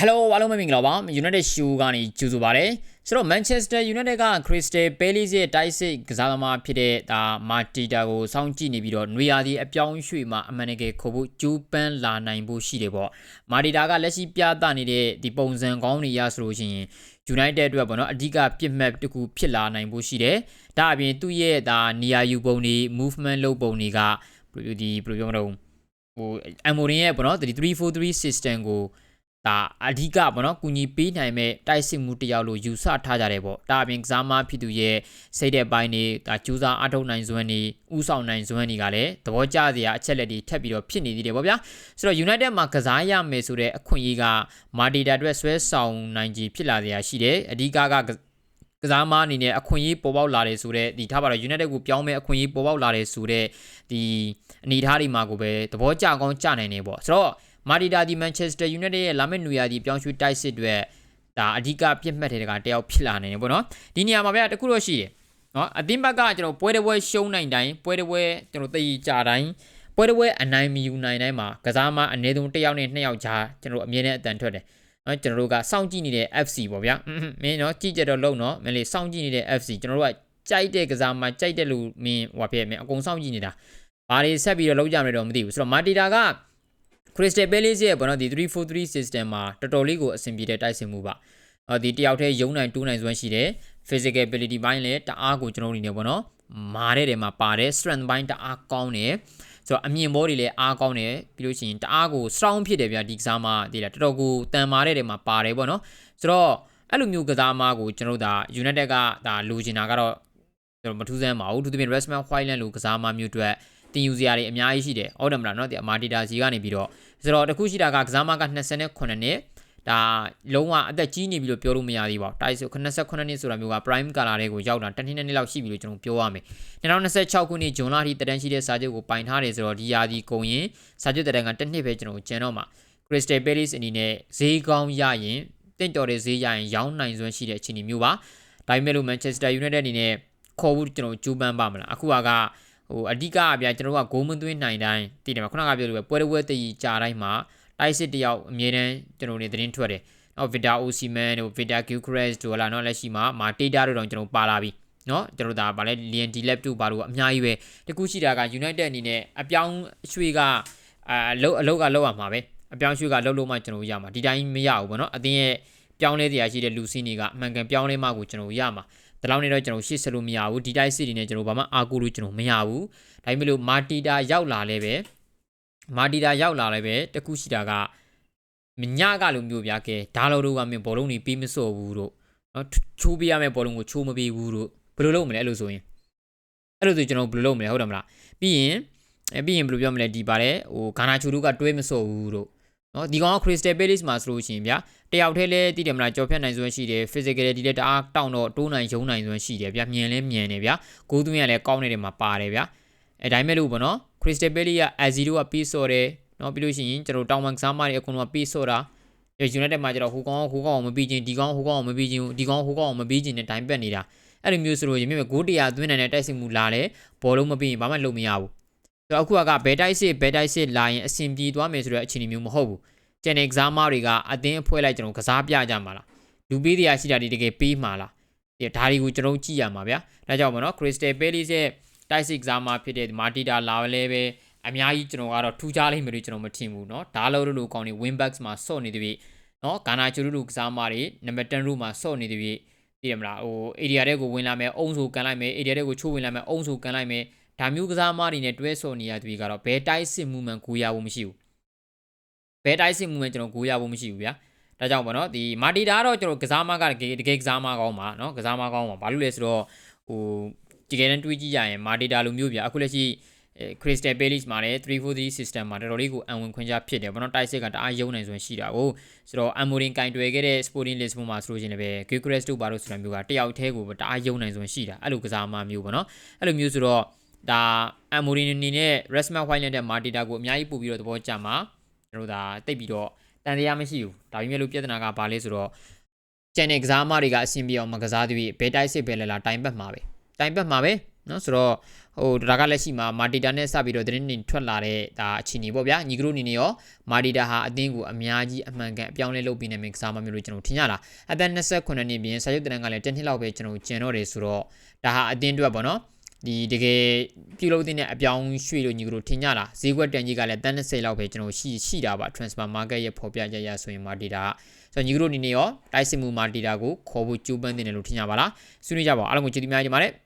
Hello အားလုံးပဲမင်္ဂလာပါ United Show ကနေကြိုဆိုပါရစေဆိုတော့ Manchester United က Crystal Palace ရဲ့တိုက်စစ်ကစားသမားဖြစ်တဲ့ဒါ Martita ကိုစောင့်ကြည့်နေပြီးတော့နွေရာသီအပြောင်းရွှေ့မှာအမှန်တကယ်ခေါ်ဖို့ကြိုးပမ်းလာနိုင်ဖို့ရှိတယ်ပေါ့ Martita ကလက်ရှိပြသနေတဲ့ဒီပုံစံကောင်းတွေရဆိုလို့ရှိရင် United အတွက်ပေါ့နော်အဓိကပြစ်မှတ်တစ်ခုဖြစ်လာနိုင်ဖို့ရှိတယ်ဒါအပြင်သူ့ရဲ့ဒါနေရာယူပုံတွေ movement လုပ်ပုံတွေကဒီဘယ်လိုပြောမလို့ဟိုအမိုရင်ရဲ့ပေါ့နော်343 system ကို ဒါအဓိကပေါ့နော်ကူညီပေးနိုင်မဲ့တိုက်စစ်မှုတယောက်လို့ယူဆထားကြတယ်ပေါ့ဒါအပြင်ကစားမဖြစ်သူရဲ့စိတ်တဲ့ပိုင်းတွေဒါကြိုးစားအထောက်နိုင်စွမ်းတွေဥဆောင်နိုင်စွမ်းတွေကလည်းသဘောကျစရာအချက်လက်တွေထပ်ပြီးတော့ဖြစ်နေသေးတယ်ပေါ့ဗျာဆိုတော့ United မှာကစားရမယ်ဆိုတဲ့အခွင့်အရေးကမာတီတာအတွက်ဆွဲဆောင်နိုင်ကြီးဖြစ်လာစရာရှိတယ်အဓိကကကစားမအနေနဲ့အခွင့်အရေးပေါ်ပေါက်လာတယ်ဆိုတော့ဒီထားပါတော့ United ကိုပြောင်းမဲ့အခွင့်အရေးပေါ်ပေါက်လာတယ်ဆိုတော့ဒီအနေအထားတွေမှာကိုပဲသဘောကျကောင်းကျနိုင်နေပေါ့ဆိုတော့ မာတီတာဒီမန်ချက်စတာယူနိုက်တက်ရဲ့လာမယ့်နွေရာသီပြောင်းရွှေ့တိုက်စစ်တွေဒါအဓိကပြစ်မှတ်တွေကတယောက်ဖြစ်လာနေတယ်ပေါ့နော်ဒီနေရာမှာဗျာတခုတော့ရှိတယ်နော်အသင်းဘက်ကကျွန်တော်ပွဲတစ်ပွဲရှုံးနိုင်တိုင်းပွဲတစ်ပွဲကျွန်တော်တည်ကြတိုင်းပွဲတစ်ပွဲအနိုင်မယူနိုင်တိုင်းမှာကစားမအနည်းဆုံးတစ်ယောက်နဲ့နှစ်ယောက်ကြားကျွန်တော်အမြဲတမ်းအတန်ထွက်တယ်နော်ကျွန်တော်တို့ကစောင့်ကြည့်နေတဲ့ FC ပေါ့ဗျာမင်းနော်ကြည့်ကြတော့လုံနော်မင်းလေစောင့်ကြည့်နေတဲ့ FC ကျွန်တော်တို့ကကြိုက်တဲ့ကစားမကြိုက်တဲ့လူမင်းဟိုဖြစ်မင်းအကုန်စောင့်ကြည့်နေတာဘာတွေဆက်ပြီးတော့လောက်ကြမလဲတော့မသိဘူးဆိုတော့မာတီတာက Crystal Palace ရဲ့ဘောနော်ဒီ343 system မှာတော်တော်လေးကိုအဆင်ပြေတဲ့တိုက်စစ်မှုပါအော်ဒီတယောက်တည်းရုံနိုင်တူးနိုင်စွမ်းရှိတယ် physical ability ဘိုင်းလည်းတအားကိုကျွန်တော်တို့အနေနဲ့ဘောနော်မာတဲ့တယ်မှာပါတယ် strength ဘိုင်းတအားကောင်းတယ်ဆိုတော့အမြင်ဘောတွေလည်းအားကောင်းတယ်ပြီးလို့ရှိရင်တအားကို strong ဖြစ်တယ်ဗျာဒီကစားမဒီလားတော်တော်ကိုတန်မာတဲ့တယ်မှာပါတယ်ပေါ့နော်ဆိုတော့အဲ့လိုမျိုးကစားမကိုကျွန်တော်တို့ဒါ United ကဒါလိုချင်တာကတော့ကျွန်တော်မထူးဆန်းပါဘူးသူတို့ပြင် Rasmus Hojlund လိုကစားမမျိုးအတွက် တင်ယူစရာတွေအများကြီးရှိတယ်ဟုတ်တယ်မလားเนาะဒီအမာတီတာစီကနေပြီးတော့ဆိုတော့တခုရှိတာကကစားမက28နှစ်ဒါလုံးဝအသက်ကြီးနေပြီလို့ပြောလို့မရသေးပါဘူးတိုက်ဆို89နှစ်ဆိုတာမျိုးက prime color တွေကိုရောက်တာတစ်နှစ်နှစ်လောက်ရှိပြီလို့ကျွန်တော်ပြောရမယ်2026ခုနှစ်ဇွန်လအထိတန်းရှိတဲ့စာချုပ်ကိုပိုင်ထားတယ်ဆိုတော့ဒီယာဒီကုန်ရင်စာချုပ်တန်းကတစ်နှစ်ပဲကျွန်တော်ကျန်တော့မှာ Crystal Palace အနေနဲ့ဈေးကောင်းရရင်တင့်တော်တဲ့ဈေးရရင်ရောင်းနိုင်စွမ်းရှိတဲ့အခြေအနေမျိုးပါဒါပေမဲ့လို့ Manchester United အနေနဲ့ခေါ်ဖို့ကျွန်တော်ကြိုးပမ်းပါမလားအခုက ဟိုအဓိကဗျာကျွန်တော်ကဂိုးမသွင်းနိုင်တိုင်းတည်တယ်မှာခုနကပြောလို့ပဲပွဲတပွဲတည်ကြာတိုင်းမှာတိုက်စစ်တယောက်အမြဲတမ်းကျွန်တော်နေသတင်းထွက်တယ်နော်ဗီတာအိုစီမန်တို့ဗီတာကျူခရက်စ်တို့လာနော်လက်ရှိမှာမာတေးတာတို့တော့ကျွန်တော်ပါလာပြီနော်ကျွန်တော်ဒါဗာလဲလီယန်ဒီလက်တို့ဘာလို့အများကြီးပဲတကူရှိတာက United အနေနဲ့အပြောင်းရွှေ့ကအာအလုတ်အလုတ်ကလောက်ရမှာပဲအပြောင်းရွှေ့ကလောက်လို့မှကျွန်တော်ရမှာဒီတိုင်းမရဘူးဗောနော်အတင်းရဲ့ပြောင်းလဲတရားရှိတဲ့လူစင်းတွေကအမှန်ကန်ပြောင်းလဲမှကိုကျွန်တော်ရမှာ ဒီလောက်နေတော့ကျွန်တော်ရှေ့ဆက်လို့မရဘူးဒီတိုက်စစ်တွေနဲ့ကျွန်တော်ဘာမှအာကူလို့ကျွန်တော်မရဘူးဒါပေမဲ့လို့မာတီတာရောက်လာလဲပဲမာတီတာရောက်လာလဲပဲတခုရှိတာကမညကလိုမျိုးပြကဲဒါလိုတို့ကမင်းဘောလုံးတွေပြီးမစော့ဘူးတို့နော်ချိုးပေးရမယ့်ဘောလုံးကိုချိုးမပေးဘူးတို့ဘယ်လိုလုပ်မလဲအဲ့လိုဆိုရင်အဲ့လိုဆိုကျွန်တော်ဘယ်လိုလုပ်မလဲဟုတ်တယ်မလားပြီးရင်အဲပြီးရင်ဘယ်လိုပြောမလဲဒီပါတယ်ဟိုဂါနာချူတို့ကတွဲမစော့ဘူးတို့ နော်ဒီကောင်က Crystal Palace မှာဆိုလို့ရှိရင်ဗျာတယောက်တည်းလဲတည်တယ်မလားကြော်ဖြတ်နိုင်စွမ်းရှိတယ် physicality လည်းတအားတောင့်တော့တိုးနိုင်ရုံနိုင်စွမ်းရှိတယ်ဗျာမြင်လဲမြင်တယ်ဗျာဂိုးသွင်းရလဲကောင်းနေတယ်မှာပါတယ်ဗျာအဲဒါမဲ့လို့ပေါ့နော် Crystal Palace က Aziro ကပြီးစော်တယ်နော်ပြီးလို့ရှိရင်ကျွန်တော်တောင်မန်ကစားမတွေအကုန်လုံးပြီးစော်တာအဲ United မှာကျတော့ဟိုကောင်ဟိုကောင်မပြီးချင်းဒီကောင်ဟိုကောင်မပြီးချင်းဒီကောင်ဟိုကောင်မပြီးချင်းနဲ့တိုင်းပက်နေတာအဲ့လိုမျိုးဆိုလို့ရင်မြင်ဂိုးတရားသွင်းနိုင်တဲ့တိုက်စစ်မှုလာလဲဘောလုံးမပြီးရင်ဘာမှလုပ်မရဘူး ဆိုတော့အခုကဘယ်တိုက်စစ်ဘယ်တိုက်စစ်လာရင်အဆင်ပြေသွားမယ်ဆိုတဲ့အခြေအနေမျိုးမဟုတ်ဘူးကျန်တဲ့ကစားမတွေကအတင်းအဖွဲလိုက်ကျွန်တော်ကစားပြကြမှာလားလူပေးတရားရှိတာဒီတကယ်ပေးမှာလားဒီဒါတွေကိုကျွန်တော်ကြည့်ရမှာဗျာဒါကြောင့်မနော် Crystal Palace ရဲ့တိုက်စစ်ကစားမဖြစ်တဲ့မာတီတာလာလဲပဲအများကြီးကျွန်တော်ကတော့ထူးခြားလိမ့်မယ်လို့ကျွန်တော်မထင်ဘူးเนาะဒါလို့လို့ကောင်းနေ win backs မှာဆော့နေသည်เนาะဂါနာချူလူကစားမတွေနံပါတ်10 row မှာဆော့နေသည်သိရမလားဟို area တဲ့ကိုဝင်လာမယ်အုံဆိုကန်လိုက်မယ် area တဲ့ကိုချိုးဝင်လာမယ်အုံဆိုကန်လိုက်မယ် ဒါမျိုးကစားမတွေနဲ့တွဲဆော့နေရသည်ကတော့ဘယ်တိုက်စစ်မှုမှန်ကိုရဖို့မရှိဘူးဘယ်တိုက်စစ်မှုမှကျွန်တော်ကိုရဖို့မရှိဘူးဗျာဒါကြောင့်ပေါ့နော်ဒီမာတီတာကတော့ကျွန်တော်ကစားမကတကယ်တကယ်ကစားမကောင်းပါနော်ကစားမကောင်းပါဘာလို့လဲဆိုတော့ဟိုတကယ်တမ်းတွေးကြည့်ကြရင်မာတီတာလိုမျိုးဗျာအခုလက်ရှိ Crystal Palace မှာလည်း343 system မှာတော်တော်လေးကိုအံဝင်ခွင့်ကြဖြစ်တယ်ဘောနော်တိုက်စစ်ကတအားယုံနိုင်ဆိုရင်ရှိတာကိုဆိုတော့ Amorin ကင်တွယ်ခဲ့တဲ့ Sporting Lisbon မှာဆိုလို့ရှိရင်လည်းပဲ Gyökeres တို့ဘာလို့ဆိုတာမျိုးကတယောက်တည်းကိုတအားယုံနိုင်ဆိုရင်ရှိတာအဲ့လိုကစားမမျိုးပေါ့နော်အဲ့လိုမျိုးဆိုတော့ ဒါ Amorin အနေနဲ့ Rasmus Hojlund နဲ့ Matita ကိုအများကြီးပို့ပြီးတော့သဘောကျမှာကျွန်တော်ဒါတိတ်ပြီးတော့တန်တရားမရှိဘူးဒါပေမဲ့လို့ပြဿနာကဘာလဲဆိုတော့ကျန်တဲ့ကစားမတွေကအဆင်ပြေအောင်မကစားသေးဘူးဘဲတိုက်စစ်ပဲလဲလားတိုင်ပတ်မှာပဲတိုင်ပတ်မှာပဲနော်ဆိုတော့ဟိုဒါကလက်ရှိမှာမာတီတာနဲ့စပြီးတော့သတင်းတွေထွက်လာတဲ့ဒါအခြေအနေပေါ့ဗျာညီကတို့အနေနဲ့ရောမာတီတာဟာအသင်းကိုအများကြီးအမှန်ကန်အပြောင်းလဲလုပ်ပြီးနေမယ်ကစားမမျိုးလို့ကျွန်တော်ထင်ရလားအသက်28နှစ်ပြင်စာရုပ်တရံကလည်း10နှစ်လောက်ပဲကျွန်တော်ကျန်တော့တယ်ဆိုတော့ဒါဟာအသင်းအတွက်ပေါ့နော် ဒီတကယ်ပြုလုပ်တဲ့အပြောင်းရွှေ့လို့ညီကတို့ထင်ကြလားဈေးကွက်တန်ကြီးကလည်းတန်း20လောက်ပဲကျွန်တော်ရှိရှိတာပါ transfer market ရဲ့ဖော်ပြချက်ရဆိုရင်မာတီတာဆိုတော့ညီကတို့အနေနဲ့ရောတိုက်စစ်မှုမာတီတာကိုခေါ်ဖို့ကြိုးပမ်းနေတယ်လို့ထင်ကြပါလားဆွေးနွေးကြပါဦးအားလုံးကိုကျေးဇူးများကြီးတင်ပါတယ်